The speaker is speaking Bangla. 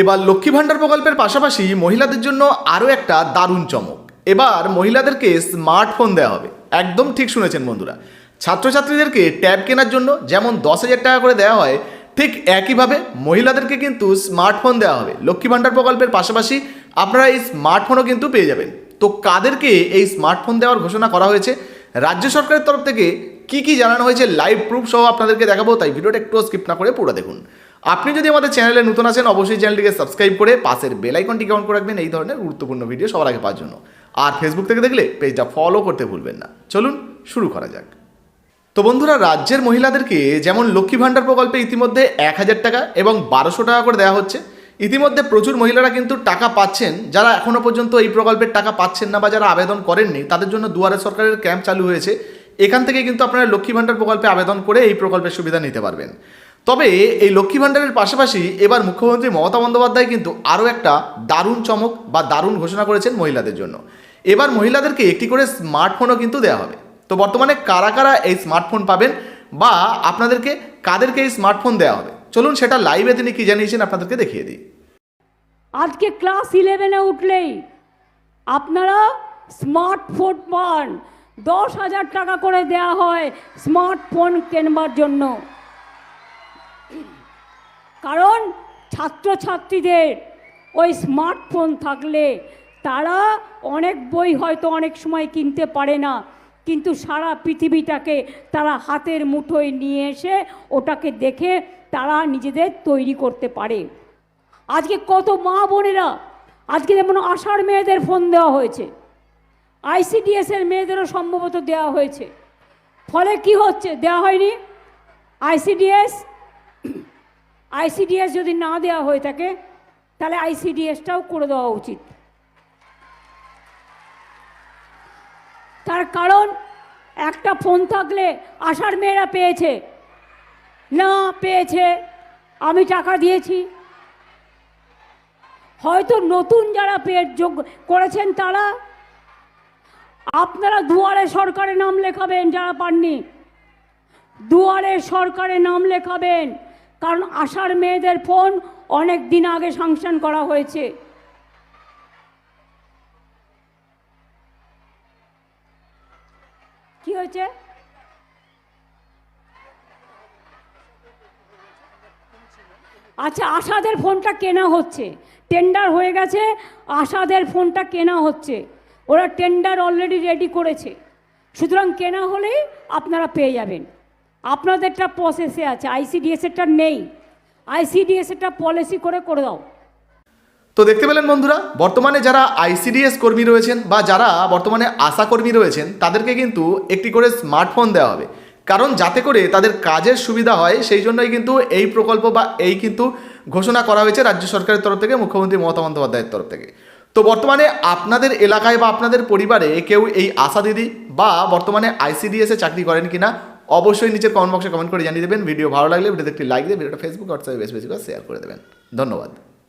এবার লক্ষ্মী ভাণ্ডার প্রকল্পের পাশাপাশি মহিলাদের জন্য আরও একটা দারুণ চমক। এবার মহিলাদেরকে স্মার্টফোন দেওয়া হবে। একদম ঠিক শুনেছেন বন্ধুরা। ছাত্রছাত্রীদেরকে ট্যাব কেনার জন্য যেমন দশ হাজার টাকা করে দেওয়া হয়, ঠিক একইভাবে মহিলাদেরকে কিন্তু স্মার্টফোন দেওয়া হবে। লক্ষ্মী ভাণ্ডার প্রকল্পের পাশাপাশি আপনারা এই স্মার্টফোনও কিন্তু পেয়ে যাবেন। তো কাদেরকে এই স্মার্টফোন দেওয়ার ঘোষণা করা হয়েছে? রাজ্য সরকারের তরফ থেকে কি কি জানানো হয়েছে? লাইভ প্রুফ সহ আপনাদেরকে দেখাবো, তাই ভিডিওটা একটু স্কিপ না করে পুরো দেখুন। আপনি যদি আমাদের চ্যানেলে নতুন আছেন, অবশ্যই চ্যানেলটিকে সাবস্ক্রাইব করে পাশের বেল আইকনটিকে অন করে রাখবেন এই ধরনের গুরুত্বপূর্ণ ভিডিও সবার আগে পাওয়ার জন্য। আর ফেসবুক থেকে দেখলে পেজটা ফলো করতে ভুলবেন না। চলুন শুরু করা যাক। তো বন্ধুরা, রাজ্যের মহিলাদেরকে যেমন লক্ষ্মী ভাণ্ডার প্রকল্পে ইতিমধ্যে এক হাজার টাকা এবং বারোশো টাকা করে দেওয়া হচ্ছে, ইতিমধ্যে প্রচুর মহিলারা কিন্তু টাকা পাচ্ছেন। যারা এখনও পর্যন্ত এই প্রকল্পের টাকা পাচ্ছেন না বা যারা আবেদন করেননি, তাদের জন্য দুয়ারে সরকারের ক্যাম্প চালু হয়েছে। এখান থেকে কিন্তু আপনারা লক্ষ্মী ভাণ্ডার প্রকল্পে আবেদন করে এই প্রকল্পের সুবিধা নিতে পারবেন। তবে এই লক্ষ্মী ভাণ্ডারের পাশাপাশি এবার মুখ্যমন্ত্রী মমতা বন্দ্যোপাধ্যায় কিন্তু আরও একটা দারুণ চমক বা দারুণ ঘোষণা করেছেন মহিলাদের জন্য। এবার মহিলাদেরকে একটি করে স্মার্টফোনও কিন্তু দেওয়া হবে। তো বর্তমানে কারা কারা এই স্মার্টফোন পাবেন বা আপনাদেরকে কাদেরকে এই স্মার্টফোন দেওয়া হবে? চলুন সেটা লাইভে তিনি কি জানিয়েছেন আপনাদেরকে দেখিয়ে দিই। আজকে ক্লাস ইলেভেনে উঠলেই আপনারা স্মার্টফোন পান। দশ হাজার টাকা করে দেয়া হয় স্মার্টফোন কেনবার জন্য। কারণ ছাত্রছাত্রীদের ওই স্মার্টফোন থাকলে তারা অনেক বই হয়তো অনেক সময় কিনতে পারে না, কিন্তু সারা পৃথিবীটাকে তারা হাতের মুঠোয় নিয়ে এসে ওটাকে দেখে তারা নিজেদের তৈরি করতে পারে। আজকে কত মা বোনেরা, আজকে যেমন আষাঢ় মেয়েদের ফোন দেওয়া হয়েছে আইসিডিএস এর মেয়েদেরও সম্ভবত দেওয়া হয়েছে। ফলে কি হচ্ছে, দেওয়া হয়নি? আইসিডিএস আইসিডিএস যদি না দেওয়া হয়ে থাকে, তাহলে আইসিডিএসটাও করে দেওয়া উচিত। তার কারণ, একটা ফোন থাকলে আষাঢ় মেয়েরা পেয়েছে। না, পেয়েছে। আমি টাকা দিয়েছি। হয়তো নতুন যারা পেয়ে যোগ করেছেন তারা, আপনারা দুয়ারে সরকারে নাম লেখাবেন যারা পাননি। দুয়ারে সরকারে নাম লেখাবেন। কারণ আষাঢ় মেয়েদের ফোন অনেক দিন আগে সাংশন করা হয়েছে। কি হয়েছে? আচ্ছা আশাদের ফোনটা কেনা হচ্ছে। টেন্ডার হয়ে গেছে আশাদের ফোনটা কেনা হচ্ছে। ওরা টেন্ডার অলরেডি রেডি করেছে। সুতরাং কেনা হলেই আপনারা পেয়ে যাবেন। আপনাদেরটা প্রসেসে আছে আইসিডিএসেরটা নেই। আইসিডিএসেরটা পলিসি করে করে দাও। তো দেখতে পেলেন বন্ধুরা, বর্তমানে যারা আইসিডিএস কর্মী রয়েছেন বা যারা বর্তমানে আশা কর্মী রয়েছেন, তাদেরকে কিন্তু একটি করে স্মার্টফোন দেওয়া হবে। কারণ যাতে করে তাদের কাজের সুবিধা হয়, সেই জন্যই কিন্তু এই প্রকল্প বা এই কিন্তু ঘোষণা করা হয়েছে রাজ্য সরকারের তরফ থেকে, মুখ্যমন্ত্রী মমতা বন্দ্যোপাধ্যায়ের তরফ থেকে। তো বর্তমানে আপনাদের এলাকায় বা আপনাদের পরিবারে কেউ এই আশা দিদি বা বর্তমানে আইসিডিএসে চাকরি করেন কিনা অবশ্যই নিচের কমেন্ট বক্সে কমেন্ট করে জানিয়ে দেবেন। ভিডিও ভালো লাগলে, ভিডিওতে একটি লাইক দিয়ে, ভিডিওটা ফেসবুক হোয়াটসঅ্যাপে বেশি বেশি করে শেয়ার করে দেবেন। ধন্যবাদ।